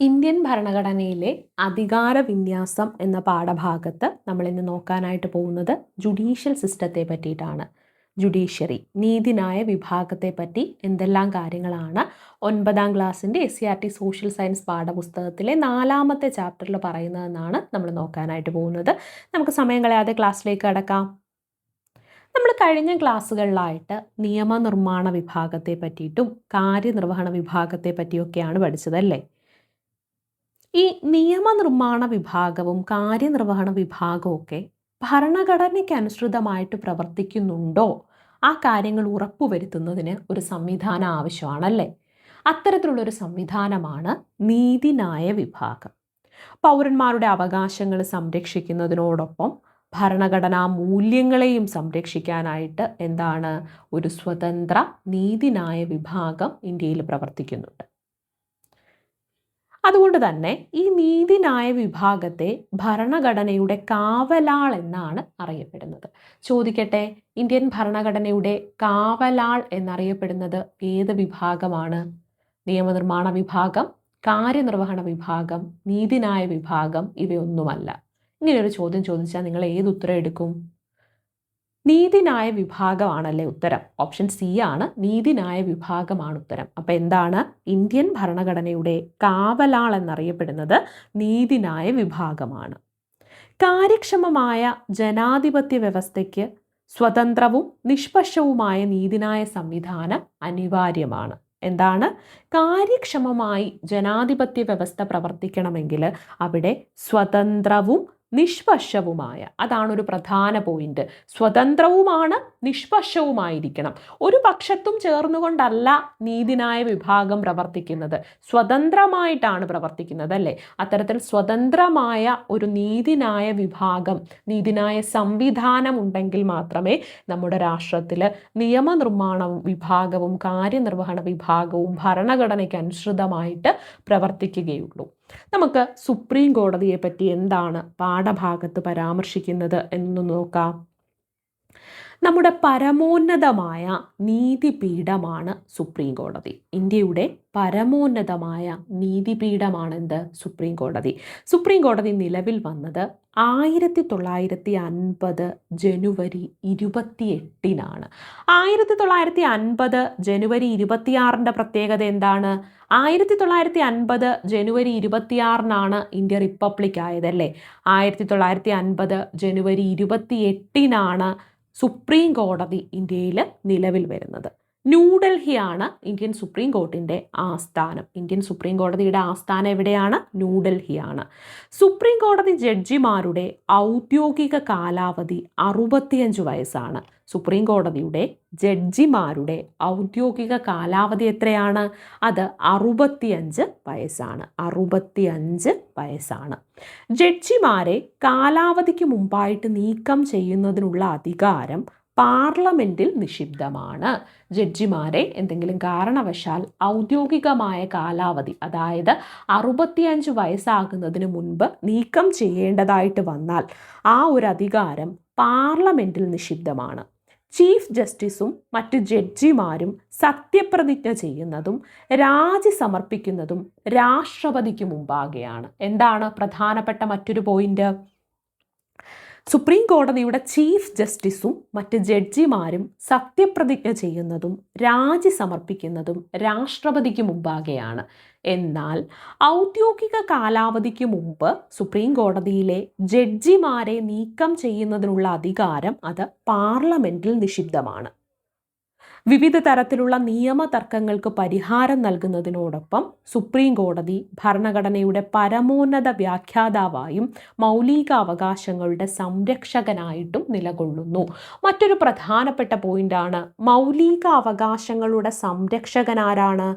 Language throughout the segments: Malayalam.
ഇന്ത്യൻ ഭരണഘടനയിലെ അധികാര വിന്യാസം എന്ന പാഠഭാഗത്ത് നമ്മൾ ഇന്ന് നോക്കാനായിട്ട് പോകുന്നത് ജുഡീഷ്യൽ സിസ്റ്റത്തെ പറ്റിയിട്ടാണ്. ജുഡീഷ്യറി നീതിന്യായ വിഭാഗത്തെ പറ്റി എന്തെല്ലാം കാര്യങ്ങളാണ് ഒൻപതാം ക്ലാസ്സിന്റെ S C R T social science പാഠപുസ്തകത്തിലെ നാലാമത്തെ ചാപ്റ്ററിൽ പറയുന്നതെന്നാണ് നമ്മൾ നോക്കാനായിട്ട് പോകുന്നത്. നമുക്ക് സമയം കളയാതെ ക്ലാസ്സിലേക്ക് കടക്കാം. നമ്മൾ കഴിഞ്ഞ ക്ലാസ്സുകളിലായിട്ട് നിയമനിർമ്മാണ വിഭാഗത്തെ പറ്റിയിട്ടും കാര്യനിർവഹണ വിഭാഗത്തെ പറ്റിയൊക്കെയാണ് പഠിച്ചതല്ലേ? ഈ നിയമനിർമ്മാണ വിഭാഗവും കാര്യനിർവഹണ വിഭാഗവും ഒക്കെ ഭരണഘടനയ്ക്ക് അനുസൃതമായിട്ട് പ്രവർത്തിക്കുന്നുണ്ടോ? ആ കാര്യങ്ങൾ ഉറപ്പുവരുത്തുന്നതിന് ഒരു സംവിധാനം ആവശ്യമാണല്ലേ? അത്തരത്തിലുള്ള ഒരു സംവിധാനമാണ് നീതിന്യായ വിഭാഗം. പൗരന്മാരുടെ അവകാശങ്ങൾ സംരക്ഷിക്കുന്നതിനോടൊപ്പം ഭരണഘടനാ മൂല്യങ്ങളെയും സംരക്ഷിക്കാനായിട്ട് എന്താണ് ഒരു സ്വതന്ത്ര നീതിന്യായ വിഭാഗം ഇന്ത്യയിൽ പ്രവർത്തിക്കുന്നുണ്ട്. അതുകൊണ്ട് തന്നെ ഈ നീതിന്യായ വിഭാഗത്തെ ഭരണഘടനയുടെ കാവലാൾ എന്നാണ് അറിയപ്പെടുന്നത്. ചോദിക്കട്ടെ ഇന്ത്യൻ ഭരണഘടനയുടെ കാവലാൾ എന്നറിയപ്പെടുന്നത് ഏത് വിഭാഗമാണ്? നിയമനിർമ്മാണ വിഭാഗം കാര്യനിർവഹണ വിഭാഗം നീതിന്യായ വിഭാഗം ഇവയൊന്നുമല്ല. ഇങ്ങനെയൊരു ചോദ്യം ചോദിച്ചാൽ നിങ്ങൾ ഏത് ഉത്തരം എടുക്കും? നീതിന്യായ വിഭാഗമാണല്ലേ ഉത്തരം. ഓപ്ഷൻ സി ആണ് നീതിന്യായ വിഭാഗമാണ് ഉത്തരം. അപ്പോൾ എന്താണ്? ഇന്ത്യൻ ഭരണഘടനയുടെ കാവലാൾ എന്നറിയപ്പെടുന്നത് നീതിന്യായ വിഭാഗമാണ്. കാര്യക്ഷമമായ ജനാധിപത്യ വ്യവസ്ഥയ്ക്ക് സ്വതന്ത്രവും നിഷ്പക്ഷവുമായ നീതിന്യായ സംവിധാനം അനിവാര്യമാണ്. എന്താണ്? കാര്യക്ഷമമായി ജനാധിപത്യ വ്യവസ്ഥ പ്രവർത്തിക്കണമെങ്കിൽ അവിടെ സ്വതന്ത്രവും നിഷ്പക്ഷവുമായ അതാണ് ഒരു പ്രധാന പോയിന്റ് സ്വതന്ത്രവുമാണ് നിഷ്പക്ഷവുമായിരിക്കണം. ഒരു പക്ഷത്തും ചേർന്നുകൊണ്ടല്ല നീതിനായ വിഭാഗം പ്രവർത്തിക്കുന്നത്. സ്വതന്ത്രമായിട്ടാണ് പ്രവർത്തിക്കുന്നത് അല്ലേ? അത്തരത്തിൽ സ്വതന്ത്രമായ ഒരു നീതിനായ വിഭാഗം നീതിനായ സംവിധാനം ഉണ്ടെങ്കിൽ മാത്രമേ നമ്മുടെ രാഷ്ട്രത്തിൽ നിയമനിർമ്മാണ വിഭാഗവും കാര്യനിർവഹണ വിഭാഗവും ഭരണഘടനയ്ക്ക് അനുസൃതമായിട്ട് പ്രവർത്തിക്കുകയുള്ളൂ. നമുക്ക് സുപ്രീം കോടതിയെ പറ്റി എന്താണ് പാഠഭാഗത്ത് പരാമർശിക്കുന്നത് എന്ന് നോക്കാം. നമ്മുടെ പരമോന്നതമായ നീതിപീഠമാണ് സുപ്രീം കോടതി. ഇന്ത്യയുടെ പരമോന്നതമായ നീതിപീഠമാണെന്ത് സുപ്രീം കോടതി? സുപ്രീം കോടതി നിലവിൽ വന്നത് ആയിരത്തി തൊള്ളായിരത്തി അൻപത് ജനുവരി ഇരുപത്തി എട്ടിനാണ് ആയിരത്തി തൊള്ളായിരത്തി അൻപത് ജനുവരി ഇരുപത്തിയാറിന്റെ പ്രത്യേകത എന്താണ്? ആയിരത്തി തൊള്ളായിരത്തി അൻപത് ജനുവരി ഇരുപത്തിയാറിനാണ് ഇന്ത്യ റിപ്പബ്ലിക് ആയതല്ലേ? ആയിരത്തി തൊള്ളായിരത്തി അൻപത് ജനുവരി ഇരുപത്തി എട്ടിനാണ് സുപ്രീം കോടതി ഇന്ത്യയിൽ നിലവിൽ വരുന്നത്. ന്യൂഡൽഹിയാണ് ഇന്ത്യൻ സുപ്രീം കോർട്ടിന്റെ ആസ്ഥാനം. ഇന്ത്യൻ സുപ്രീം കോടതിയുടെ ആസ്ഥാനം എവിടെയാണ്? ന്യൂഡൽഹിയാണ്. സുപ്രീം കോടതി ജഡ്ജിമാരുടെ ഔദ്യോഗിക കാലാവധി അറുപത്തിയഞ്ച് വയസ്സാണ്. സുപ്രീം കോടതിയുടെ ജഡ്ജിമാരുടെ ഔദ്യോഗിക കാലാവധി എത്രയാണ്? അത് അറുപത്തിയഞ്ച് വയസ്സാണ്. അറുപത്തിയഞ്ച് വയസ്സാണ്. ജഡ്ജിമാരെ കാലാവധിക്ക് മുമ്പായിട്ട് നീക്കം ചെയ്യുന്നതിനുള്ള അധികാരം പാർലമെന്റിൽ നിഷിദ്ധമാണ് ജഡ്ജിമാരെ എന്തെങ്കിലും കാരണവശാൽ ഔദ്യോഗികമായ കാലാവധി അതായത് അറുപത്തിയഞ്ച് വയസ്സാകുന്നതിന് മുൻപ് നീക്കം ചെയ്യേണ്ടതായിട്ട് വന്നാൽ ആ ഒരു അധികാരം പാർലമെന്റിൽ നിഷിദ്ധമാണ് ചീഫ് ജസ്റ്റിസും മറ്റ് ജഡ്ജിമാരും സത്യപ്രതിജ്ഞ ചെയ്യുന്നതും രാജി സമർപ്പിക്കുന്നതും രാഷ്ട്രപതിക്ക് മുമ്പാകെയാണ്. എന്താണ് പ്രധാനപ്പെട്ട മറ്റൊരു പോയിന്റ്? സുപ്രീം കോടതിയുടെ ചീഫ് ജസ്റ്റിസും മറ്റ് ജഡ്ജിമാരും സത്യപ്രതിജ്ഞ ചെയ്യുന്നതും രാജി സമർപ്പിക്കുന്നതും രാഷ്ട്രപതിക്ക് മുമ്പാകെയാണ്. എന്നാൽ ഔദ്യോഗിക കാലാവധിക്ക് മുമ്പ് സുപ്രീം കോടതിയിലെ ജഡ്ജിമാരെ നീക്കം ചെയ്യുന്നതിനുള്ള അധികാരം അത് പാർലമെന്റിൽ നിഷിദ്ധമാണ്. വിവിധ തരത്തിലുള്ള നിയമ തർക്കങ്ങൾക്ക് പരിഹാരം നൽകുന്നതിനോടൊപ്പം സുപ്രീം കോടതി ഭരണഘടനയുടെ പരമോന്നത വ്യാഖ്യാതാവായും മൗലികാവകാശങ്ങളുടെ സംരക്ഷകനായിട്ടും നിലകൊള്ളുന്നു. മറ്റൊരു പ്രധാനപ്പെട്ട പോയിന്റാണ് മൗലിക അവകാശങ്ങളുടെ സംരക്ഷകൻ ആരാണ്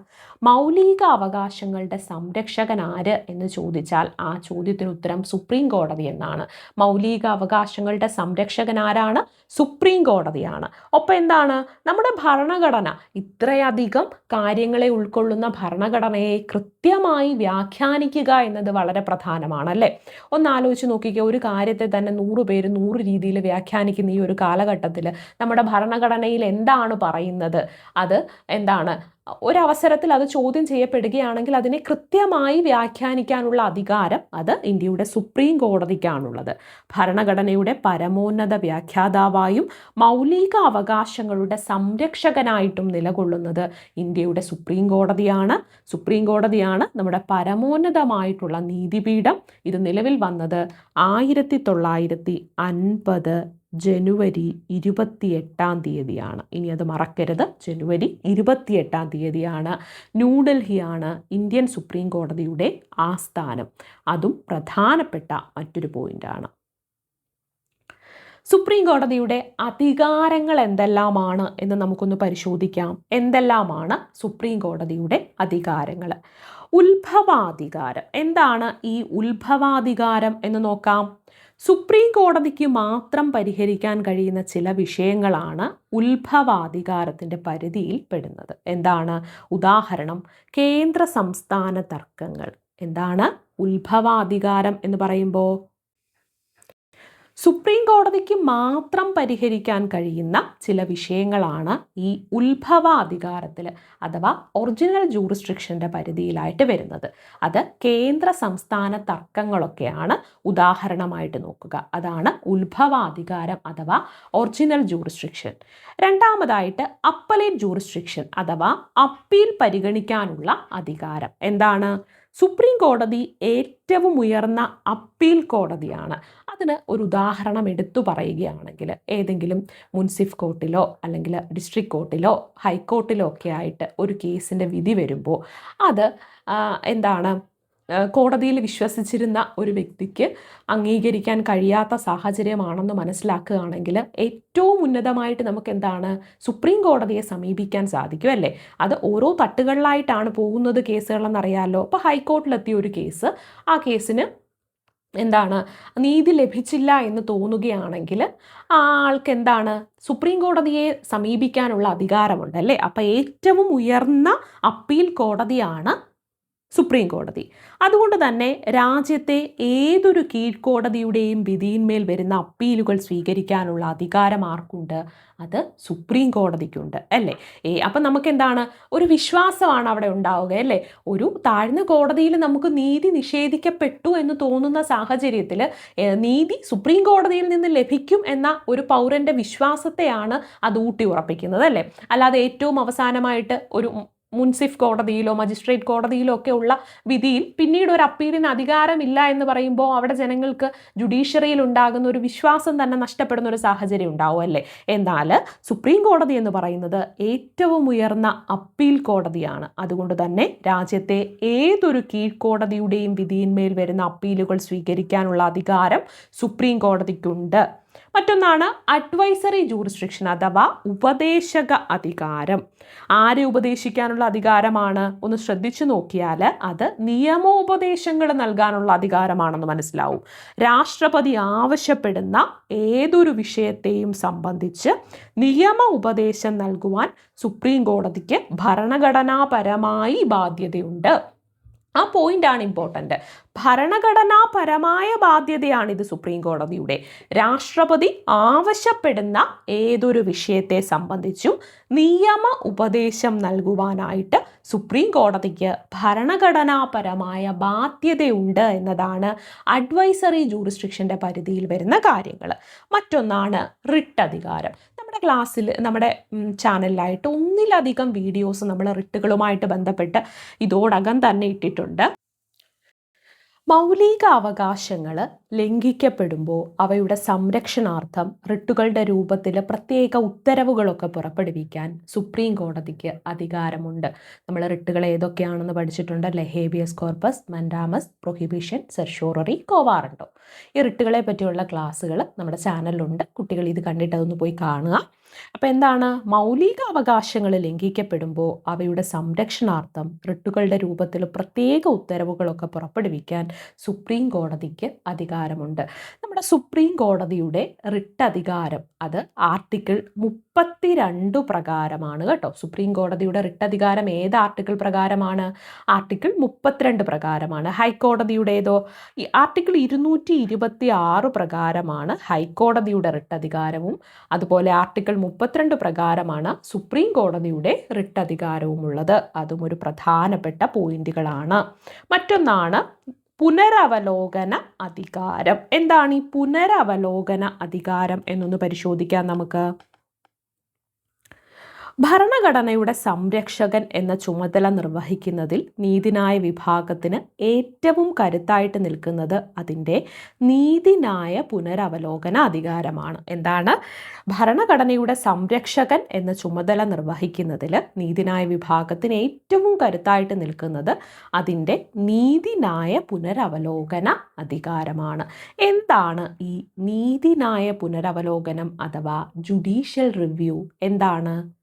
മൗലിക അവകാശങ്ങളുടെ സംരക്ഷകൻ ആര് എന്ന് ചോദിച്ചാൽ ആ ചോദ്യത്തിന് ഉത്തരം സുപ്രീം കോടതി എന്നാണ്. മൗലിക അവകാശങ്ങളുടെ സംരക്ഷകൻ ആരാണ്? സുപ്രീം കോടതിയാണ്. ഒപ്പം എന്താണ്? നമ്മുടെ ഭരണഘടന ഇത്രയധികം കാര്യങ്ങളെ ഉൾക്കൊള്ളുന്ന ഭരണഘടനയെ കൃത്യമായി വ്യാഖ്യാനിക്കുക എന്നത് വളരെ പ്രധാനമാണ് അല്ലേ? ഒന്ന് ആലോചിച്ച് നോക്കിക്കുക ഒരു കാര്യത്തെ തന്നെ നൂറ് പേര് നൂറ് രീതിയിൽ വ്യാഖ്യാനിക്കുന്ന ഈ ഒരു കാലഘട്ടത്തിൽ നമ്മുടെ ഭരണഘടനയിൽ എന്താണ് പറയുന്നത്? അത് എന്താണ്? ഒരവസരത്തിൽ അത് ചോദ്യം ചെയ്യപ്പെടുകയാണെങ്കിൽ അതിനെ കൃത്യമായി വ്യാഖ്യാനിക്കാനുള്ള അധികാരം അത് ഇന്ത്യയുടെ സുപ്രീം കോടതിക്കാണുള്ളത്. ഭരണഘടനയുടെ പരമോന്നത വ്യാഖ്യാതാവായും മൗലിക അവകാശങ്ങളുടെ സംരക്ഷകനായിട്ടും നിലകൊള്ളുന്നത് ഇന്ത്യയുടെ സുപ്രീം കോടതിയാണ്. സുപ്രീം കോടതിയാണ് നമ്മുടെ പരമോന്നതമായിട്ടുള്ള നീതിപീഠം. ഇത് നിലവിൽ വന്നത് ആയിരത്തി തൊള്ളായിരത്തി അൻപത് ജനുവരി ഇരുപത്തിയെട്ടാം തീയതിയാണ്. ഇനി അത് മറക്കരുത്. ജനുവരി ഇരുപത്തിയെട്ടാം തീയതിയാണ് ന്യൂഡൽഹിയാണ് ഇന്ത്യൻ സുപ്രീം കോടതിയുടെ ആസ്ഥാനം. അതും പ്രധാനപ്പെട്ട മറ്റൊരു പോയിന്റാണ്. സുപ്രീം കോടതിയുടെ അധികാരങ്ങൾ എന്തെല്ലാമാണ് എന്ന് നമുക്കൊന്ന് പരിശോധിക്കാം. എന്തെല്ലാമാണ് സുപ്രീം കോടതിയുടെ അധികാരങ്ങൾ? ഉത്ഭവാധികാരം. എന്താണ് ഈ ഉത്ഭവാധികാരം എന്ന് നോക്കാം. സുപ്രീം കോടതിക്ക് മാത്രം പരിഹരിക്കാൻ കഴിയുന്ന ചില വിഷയങ്ങളാണ് ഉത്ഭവാധികാരത്തിന്റെ പരിധിയിൽ പെടുന്നത് എന്താണ്? ഉദാഹരണം കേന്ദ്ര സംസ്ഥാന തർക്കങ്ങൾ. എന്താണ്? ഉത്ഭവാധികാരം എന്ന് പറയുമ്പോൾ സുപ്രീം കോടതിക്ക് മാത്രം പരിഹരിക്കാൻ കഴിയുന്ന ചില വിഷയങ്ങളാണ് ഈ ഉത്ഭവാധികാരത്തിൽ അഥവാ ഒറിജിനൽ ജൂറിസ്ട്രിക്ഷന്റെ പരിധിയിലായിട്ട് വരുന്നത്. അത് കേന്ദ്ര സംസ്ഥാന തർക്കങ്ങളൊക്കെയാണ് ഉദാഹരണമായിട്ട് നോക്കുക. അതാണ് ഉത്ഭവാധികാരം അഥവാ ഒറിജിനൽ ജൂറിസ്ട്രിക്ഷൻ. രണ്ടാമതായിട്ട് അപ്പലേറ്റ് ജൂറിസ്ട്രിക്ഷൻ അഥവാ അപ്പീൽ പരിഗണിക്കാനുള്ള അധികാരം. എന്താണ്? സുപ്രീം കോടതി ഏറ്റവും ഉയർന്ന അപ്പീൽ കോടതിയാണ്. അതിന് ഒരു ഉദാഹരണം എടുത്തു പറയുകയാണെങ്കിൽ ഏതെങ്കിലും മുൻസിഫ് കോർട്ടിലോ അല്ലെങ്കിൽ ഡിസ്ട്രിക്ട് കോർട്ടിലോ ഹൈക്കോർട്ടിലോ ഒക്കെ ആയിട്ട് ഒരു കേസിന്റെ വിധി വരുമ്പോൾ അത് എന്താണ് കോടതിയിൽ വിശ്വസിച്ചിരുന്ന ഒരു വ്യക്തിക്ക് അംഗീകരിക്കാൻ കഴിയാത്ത സാഹചര്യമാണെന്ന് മനസ്സിലാക്കുകയാണെങ്കിൽ ഏറ്റവും ഉന്നതമായിട്ട് നമുക്ക് എന്താണ് സുപ്രീം കോടതിയെ സമീപിക്കാൻ സാധിക്കും അല്ലേ അത് ഓരോ തട്ടുകളിലായിട്ടാണ് പോകുന്നത് കേസുകളെന്നറിയാമല്ലോ അപ്പോൾ ഹൈക്കോർട്ടിലെത്തിയ ഒരു കേസ്. ആ കേസിന് എന്താണ് നീതി ലഭിച്ചില്ല എന്ന് തോന്നുകയാണെങ്കിൽ ആ ആൾക്ക് എന്താണ് സുപ്രീം കോടതിയെ സമീപിക്കാനുള്ള അധികാരമുണ്ട് അല്ലേ? അപ്പോൾ ഏറ്റവും ഉയർന്ന അപ്പീൽ കോടതിയാണ് സുപ്രീം കോടതി അതുകൊണ്ട് തന്നെ രാജ്യത്തെ ഏതൊരു കീഴ്ക്കോടതിയുടെയും വിധിയിന്മേൽ വരുന്ന അപ്പീലുകൾ സ്വീകരിക്കാനുള്ള അധികാരം ആർക്കുണ്ട്? അത് സുപ്രീം കോടതിക്കുണ്ട് അല്ലേ? ഏ അപ്പം നമുക്ക് എന്താണ് ഒരു വിശ്വാസമാണ് അവിടെ ഉണ്ടാവുക അല്ലേ? ഒരു താഴ്ന്ന കോടതിയിൽ നമുക്ക് നീതി നിഷേധിക്കപ്പെട്ടു എന്ന് തോന്നുന്ന സാഹചര്യത്തിൽ നീതി സുപ്രീം കോടതിയിൽ നിന്ന് ലഭിക്കും എന്ന ഒരു പൗരന്റെ വിശ്വാസത്തെയാണ് അത് ഊട്ടി ഉറപ്പിക്കുന്നത് അല്ലേ? അല്ലാതെ ഏറ്റവും അവസാനമായിട്ട് ഒരു മുൻസിഫ് കോടതിയിലോ മജിസ്ട്രേറ്റ് കോടതിയിലോ ഒക്കെ ഉള്ള വിധിയിൽ പിന്നീട് ഒരു അപ്പീലിന് അധികാരമില്ല എന്ന് പറയുമ്പോൾ അവിടെ ജനങ്ങൾക്ക് ജുഡീഷ്യറിയിൽ ഉണ്ടാകുന്ന ഒരു വിശ്വാസം തന്നെ നഷ്ടപ്പെടുന്ന ഒരു സാഹചര്യം ഉണ്ടാവും അല്ലേ? എന്നാൽ സുപ്രീം കോടതി എന്ന് പറയുന്നത് ഏറ്റവും ഉയർന്ന അപ്പീൽ കോടതിയാണ്. അതുകൊണ്ട് തന്നെ രാജ്യത്തെ ഏതൊരു കീഴ്ക്കോടതിയുടെയും വിധിയിന്മേൽ വരുന്ന അപ്പീലുകൾ സ്വീകരിക്കാനുള്ള അധികാരം സുപ്രീം കോടതിക്കുണ്ട്. മറ്റൊന്നാണ് അഡ്വൈസറി ജൂറിസ്ട്രിക്ഷൻ അഥവാ ഉപദേശക അധികാരം. ആരെ ഉപദേശിക്കാനുള്ള അധികാരമാണ്? ഒന്ന് ശ്രദ്ധിച്ചു നോക്കിയാൽ അത് നിയമോപദേശങ്ങൾ നൽകാനുള്ള അധികാരമാണെന്ന് മനസ്സിലാവും. രാഷ്ട്രപതി ആവശ്യപ്പെടുന്ന ഏതൊരു വിഷയത്തെയും സംബന്ധിച്ച് നിയമ ഉപദേശം നൽകുവാൻ സുപ്രീം കോടതിക്ക് ഭരണഘടനാപരമായി ബാധ്യതയുണ്ട്. ആ പോയിന്റ് ആണ് ഇമ്പോർട്ടന്റ് ഭരണഘടനാപരമായ ബാധ്യതയാണ് ഇത് സുപ്രീം കോടതിയുടെ. രാഷ്ട്രപതി ആവശ്യപ്പെടുന്ന ഏതൊരു വിഷയത്തെ സംബന്ധിച്ചും നിയമ ഉപദേശം നൽകുവാനായിട്ട് സുപ്രീം കോടതിക്ക് ഭരണഘടനാപരമായ ബാധ്യതയുണ്ട് എന്നതാണ് അഡ്വൈസറി ജൂറിസ്ട്രിക്ഷന്റെ പരിധിയിൽ വരുന്ന കാര്യങ്ങൾ മറ്റൊന്നാണ് റിട്ട് അധികാരം. നമ്മുടെ ക്ലാസ്സിൽ നമ്മുടെ ചാനലിലായിട്ട് ഒന്നിലധികം വീഡിയോസ് നമ്മൾ റിട്ടുകളുമായിട്ട് ബന്ധപ്പെട്ട് ഇതോടകം തന്നെ ഇട്ടിട്ടുണ്ട്. മൗലിക അവകാശങ്ങൾ ലംഘിക്കപ്പെടുമ്പോൾ അവയുടെ സംരക്ഷണാർത്ഥം റിട്ടുകളുടെ രൂപത്തിൽ പ്രത്യേക ഉത്തരവുകളൊക്കെ പുറപ്പെടുവിക്കാൻ സുപ്രീം കോടതിക്ക് അധികാരമുണ്ട്. നമ്മൾ റിട്ടുകൾ ഏതൊക്കെയാണെന്ന് പഠിച്ചിട്ടുണ്ട് habeas corpus mandamus prohibition certiorari കോവാറുണ്ടോ? ഈ റിട്ടുകളെ പറ്റിയുള്ള ക്ലാസ്സുകൾ നമ്മുടെ ചാനലിലുണ്ട്. കുട്ടികൾ ഇത് കണ്ടിട്ട് അതൊന്ന് പോയി കാണുക. അപ്പോൾ എന്താണ്? മൗലിക അവകാശങ്ങൾ ലംഘിക്കപ്പെടുമ്പോൾ അവയുടെ സംരക്ഷണാർത്ഥം റിട്ടുകളുടെ രൂപത്തിൽ പ്രത്യേക ഉത്തരവുകളൊക്കെ പുറപ്പെടുവിക്കാൻ സുപ്രീം കോടതിക്ക് അധികാരമുണ്ട്. നമ്മുടെ സുപ്രീം കോടതിയുടെ റിട്ട് അധികാരം അത് ആർട്ടിക്കിൾ മുപ്പത്തിരണ്ട് പ്രകാരമാണ് കേട്ടോ. സുപ്രീം കോടതിയുടെ റിട്ട് അധികാരം ഏത് ആർട്ടിക്കിൾ പ്രകാരമാണ്? ആർട്ടിക്കിൾ മുപ്പത്തിരണ്ട് പ്രകാരമാണ്. ഹൈക്കോടതിയുടേതോ ഈ ആർട്ടിക്കിൾ ഇരുന്നൂറ്റി ഇരുപത്തി ആറ് പ്രകാരമാണ് ഹൈക്കോടതിയുടെ റിട്ട് അധികാരവും. അതുപോലെ ആർട്ടിക്കിൾ മുപ്പത്തിരണ്ട് പ്രകാരമാണ് സുപ്രീം കോടതിയുടെ റിട്ട് അധികാരവും ഉള്ളത് അതും ഒരു പ്രധാനപ്പെട്ട പോയിന്റുകളാണ്. മറ്റൊന്നാണ് പുനരവലോകന അധികാരം. എന്താണ് ഈ പുനരവലോകന അധികാരം എന്നൊന്ന് പരിശോധിക്കാം നമുക്ക്. ഭരണഘടനയുടെ സംരക്ഷകൻ എന്ന ചുമതല നിർവഹിക്കുന്നതിൽ നീതിന്യായ വിഭാഗത്തിന് ഏറ്റവും കരുത്തായിട്ട് നിൽക്കുന്നത് അതിന്റെ നീതിന്യായ പുനരവലോകന അധികാരമാണ്. എന്താണ്? ഭരണഘടനയുടെ സംരക്ഷകൻ എന്ന ചുമതല നിർവഹിക്കുന്നതിൽ നീതിന്യായ വിഭാഗത്തിന് ഏറ്റവും കരുത്തായിട്ട് നിൽക്കുന്നത് അതിന്റെ നീതിന്യായ പുനരവലോകന അധികാരമാണ്. എന്താണ് ഈ നീതിന്യായ പുനരവലോകനം അഥവാ ജുഡീഷ്യൽ റിവ്യൂ? എന്താണ്?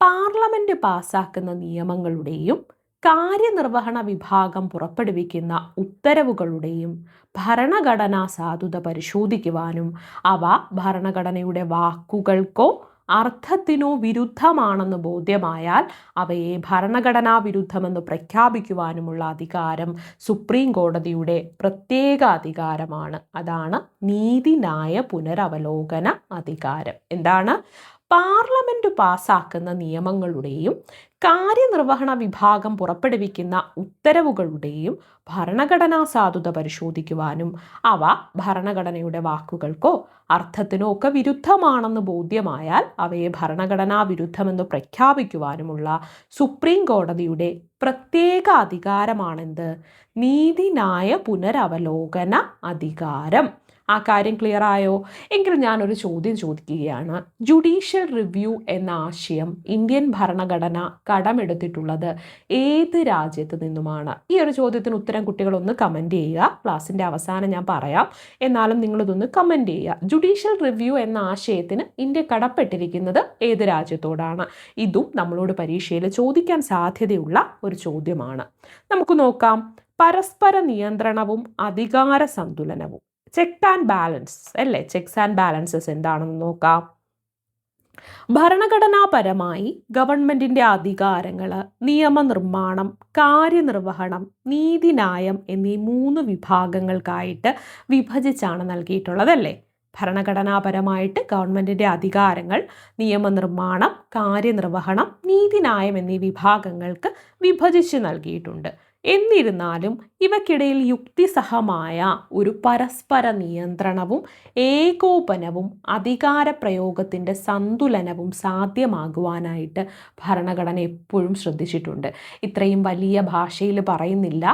പാർലമെന്റ് പാസാക്കുന്ന നിയമങ്ങളുടെയും കാര്യനിർവഹണ വിഭാഗം പുറപ്പെടുവിക്കുന്ന ഉത്തരവുകളുടെയും ഭരണഘടനാ സാധുത പരിശോധിക്കുവാനും അവ ഭരണഘടനയുടെ വാക്കുകൾക്കോ അർത്ഥത്തിനോ വിരുദ്ധമാണെന്ന് ബോധ്യമായാൽ അവയെ ഭരണഘടനാ വിരുദ്ധമെന്ന് പ്രഖ്യാപിക്കുവാനുമുള്ള അധികാരം സുപ്രീം കോടതിയുടെ പ്രത്യേക അധികാരമാണ്. അതാണ് നീതിന്യായ പുനരവലോകന അധികാരം. എന്താണ്? പാർലമെന്റ് പാസാക്കുന്ന നിയമങ്ങളുടെയും കാര്യനിർവഹണ വിഭാഗം പുറപ്പെടുവിക്കുന്ന ഉത്തരവുകളുടെയും ഭരണഘടനാ സാധുത പരിശോധിക്കുവാനും അവ ഭരണഘടനയുടെ വാക്കുകൾക്കോ അർത്ഥത്തിനോ ഒക്കെ വിരുദ്ധമാണെന്ന് ബോധ്യമായാൽ അവയെ ഭരണഘടനാ വിരുദ്ധമെന്ന് പ്രഖ്യാപിക്കുവാനുമുള്ള സുപ്രീം കോടതിയുടെ പ്രത്യേക അധികാരമാണെന്ത്? നീതിന്യായ പുനരവലോകന അധികാരം. ആ കാര്യം ക്ലിയർ ആയോ? എങ്കിൽ ഞാനൊരു ചോദ്യം ചോദിക്കുകയാണ്. ജുഡീഷ്യൽ റിവ്യൂ എന്ന ആശയം ഇന്ത്യൻ ഭരണഘടന കടമെടുത്തിട്ടുള്ളത് ഏത് രാജ്യത്ത് നിന്നുമാണ്? ഈ ഒരു ചോദ്യത്തിന് ഉത്തരം കുട്ടികളൊന്ന് കമന്റ് ചെയ്യുക. ക്ലാസ്സിന്റെ അവസാനം ഞാൻ പറയാം. എന്നാലും നിങ്ങളിതൊന്ന് കമന്റ് ചെയ്യുക. ജുഡീഷ്യൽ റിവ്യൂ എന്ന ആശയത്തിന് ഇന്ത്യ കടപ്പെട്ടിരിക്കുന്നത് ഏത് രാജ്യത്തോടാണ്? ഇതും നമ്മളോട് പരീക്ഷയിൽ ചോദിക്കാൻ സാധ്യതയുള്ള ഒരു ചോദ്യമാണ്. നമുക്ക് നോക്കാം. പരസ്പര നിയന്ത്രണവും അധികാര സന്തുലനവും. ചെക്ക് ആൻഡ് ബാലൻസ് അല്ലേ? ചെക്സ് ആൻഡ് ബാലൻസസ് എന്താണെന്ന് നോക്കാം. ഭരണഘടനാപരമായി ഗവൺമെന്റിന്റെ അധികാരങ്ങൾ നിയമനിർമ്മാണം കാര്യനിർവഹണം നീതിന്യായം എന്നീ മൂന്ന് വിഭാഗങ്ങൾക്കായിട്ട് വിഭജിച്ചാണ് നൽകിയിട്ടുള്ളതല്ലേ ഭരണഘടനാപരമായിട്ട് ഗവൺമെന്റിന്റെ അധികാരങ്ങൾ നിയമനിർമ്മാണം കാര്യനിർവഹണം നീതിന്യായം എന്നീ വിഭാഗങ്ങൾക്ക് വിഭജിച്ച് നൽകിയിട്ടുണ്ട്. എന്നിരുന്നാലും ഇവയ്ക്കിടയിൽ യുക്തിസഹമായ ഒരു പരസ്പര നിയന്ത്രണവും ഏകോപനവും അധികാര പ്രയോഗത്തിന്റെ സന്തുലനവും സാധ്യമാകുവാനായിട്ട് ഭരണഘടന എപ്പോഴും ശ്രദ്ധിച്ചിട്ടുണ്ട്. ഇത്രയും വലിയ ഭാഷയിൽ പറയുന്നില്ല.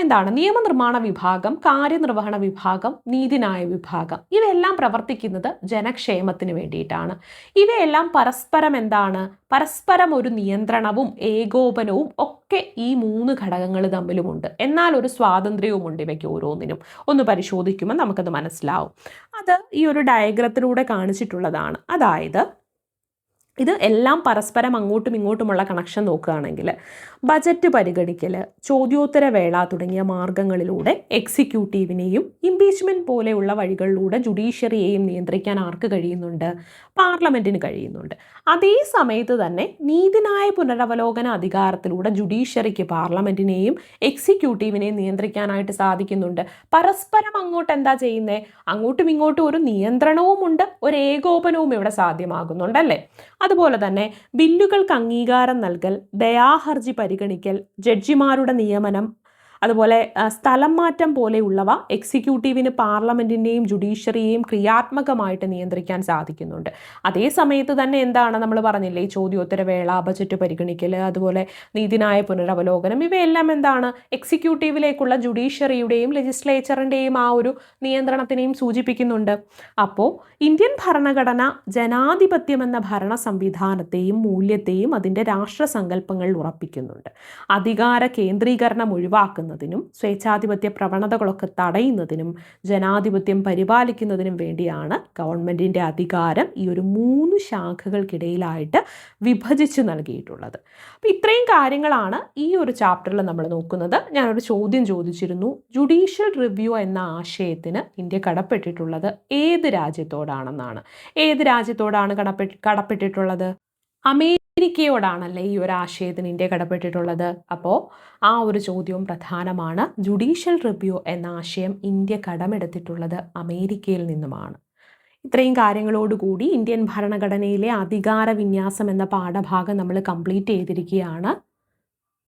എന്താണ്? നിയമനിർമ്മാണ വിഭാഗം കാര്യനിർവഹണ വിഭാഗം നീതിന്യായ വിഭാഗം. ഇവയെല്ലാം പ്രവർത്തിക്കുന്നത് ജനക്ഷേമത്തിന് വേണ്ടിയിട്ടാണ്. ഇവയെല്ലാം പരസ്പരം എന്താണ്? പരസ്പരം ഒരു നിയന്ത്രണവും ഏകോപനവും ഒക്കെ ഈ മൂന്ന് ഘടകങ്ങൾ തമ്മിലുമുണ്ട്. എന്നാൽ ഒരു സ്വാതന്ത്ര്യവുമുണ്ട് ഇവയ്ക്ക് ഓരോന്നിനും. ഒന്ന് പരിശോധിക്കുമ്പോൾ നമുക്കത് മനസ്സിലാവും. അത് ഈ ഒരു ഡയഗ്രത്തിലൂടെ കാണിച്ചിട്ടുള്ളതാണ്. അതായത് ഇത് എല്ലാം പരസ്പരം അങ്ങോട്ടും ഇങ്ങോട്ടുമുള്ള കണക്ഷൻ നോക്കുകയാണെങ്കിൽ ബജറ്റ് പരിഗണിക്കൽ ചോദ്യോത്തര വേള തുടങ്ങിയ മാർഗങ്ങളിലൂടെ എക്സിക്യൂട്ടീവിനെയും ഇംപീച്ച്മെന്റ് പോലെയുള്ള വഴികളിലൂടെ ജുഡീഷ്യറിയെയും നിയന്ത്രിക്കാൻ ആർക്ക് കഴിയുന്നുണ്ട്? പാർലമെന്റിന് കഴിയുന്നുണ്ട്. അതേ സമയത്ത് തന്നെ നീതിന്യായ പുനരവലോകന അധികാരത്തിലൂടെ ജുഡീഷ്യറിക്ക് പാർലമെന്റിനെയും എക്സിക്യൂട്ടീവിനെയും നിയന്ത്രിക്കാനായിട്ട് സാധിക്കുന്നുണ്ട്. പരസ്പരം അങ്ങോട്ട് എന്താ ചെയ്യുന്നത് അങ്ങോട്ടും ഇങ്ങോട്ടും ഒരു നിയന്ത്രണവുമുണ്ട് ഒരു ഏകോപനവും ഇവിടെ സാധ്യമാകുന്നുണ്ടല്ലേ അതുപോലെ തന്നെ ബില്ലുകൾക്ക് അംഗീകാരം നൽകൽ ദയാഹർജി പരിഗണിക്കൽ ജഡ്ജിമാരുടെ നിയമനം അതുപോലെ സ്ഥലം മാറ്റം പോലെയുള്ളവ എക്സിക്യൂട്ടീവിന് പാർലമെന്റിന്റെയും ജുഡീഷ്യറിയെയും ക്രിയാത്മകമായിട്ട് നിയന്ത്രിക്കാൻ സാധിക്കുന്നുണ്ട്. അതേ സമയത്ത് തന്നെ എന്താണ് നമ്മൾ പറഞ്ഞില്ലേ ഈ ചോദ്യോത്തരവേള ബജറ്റ് പരിഗണിക്കൽ അതുപോലെ നീതിനായ പുനരവലോകനം ഇവയെല്ലാം എന്താണ്? എക്സിക്യൂട്ടീവിലേക്കുള്ള ജുഡീഷ്യറിയുടെയും ലെജിസ്ലേച്ചറിന്റെയും ആ ഒരു നിയന്ത്രണത്തിനെയും സൂചിപ്പിക്കുന്നുണ്ട്. അപ്പോൾ ഇന്ത്യൻ ഭരണഘടന ജനാധിപത്യമെന്ന ഭരണ സംവിധാനത്തെയും മൂല്യത്തെയും അതിന്റെ രാഷ്ട്രസങ്കല്പങ്ങളിൽ ഉറപ്പിക്കുന്നുണ്ട്. അധികാര കേന്ദ്രീകരണം ഒഴിവാക്കുന്നത് തടയുന്നതിനും സ്വേച്ഛാധിപത്യ പ്രവണതകളൊക്കെ തടയുന്നതിനും ജനാധിപത്യം പരിപാലിക്കുന്നതിനും വേണ്ടിയാണ് ഗവൺമെന്റിന്റെ അധികാരം ഈ ഒരു മൂന്ന് ശാഖകൾക്കിടയിലായിട്ട് വിഭജിച്ച് നൽകിയിട്ടുള്ളത്. അപ്പോൾ ഇത്രയും കാര്യങ്ങളാണ് ഈ ഒരു ചാപ്റ്ററിൽ നമ്മൾ നോക്കുന്നത്. ഞാനൊരു ചോദ്യം ചോദിച്ചിരുന്നു. ജുഡീഷ്യൽ റിവ്യൂ എന്ന ആശയത്തിന് ഇന്ത്യ കടപ്പെട്ടിട്ടുള്ളത് ഏത് രാജ്യത്തോടാണെന്നാണ്. ഏത് രാജ്യത്തോടാണ് കടപ്പെട്ട് കടപ്പെട്ടിട്ടുള്ളത്? അമേരിക്കയോടാണല്ലേ ഈ ഒരു ആശയത്തിന് ഇന്ത്യ കടപ്പെട്ടിട്ടുള്ളത്? അപ്പോൾ ആ ഒരു ചോദ്യവും പ്രധാനമാണ്. ജുഡീഷ്യൽ റിവ്യൂ എന്ന ആശയം ഇന്ത്യ കടമെടുത്തിട്ടുള്ളത് അമേരിക്കയിൽ നിന്നുമാണ്. ഇത്രയും കാര്യങ്ങളോടുകൂടി ഇന്ത്യൻ ഭരണഘടനയിലെ അധികാര വിന്യാസം എന്ന പാഠഭാഗം നമ്മൾ കംപ്ലീറ്റ് ചെയ്തിരിക്കുകയാണ്.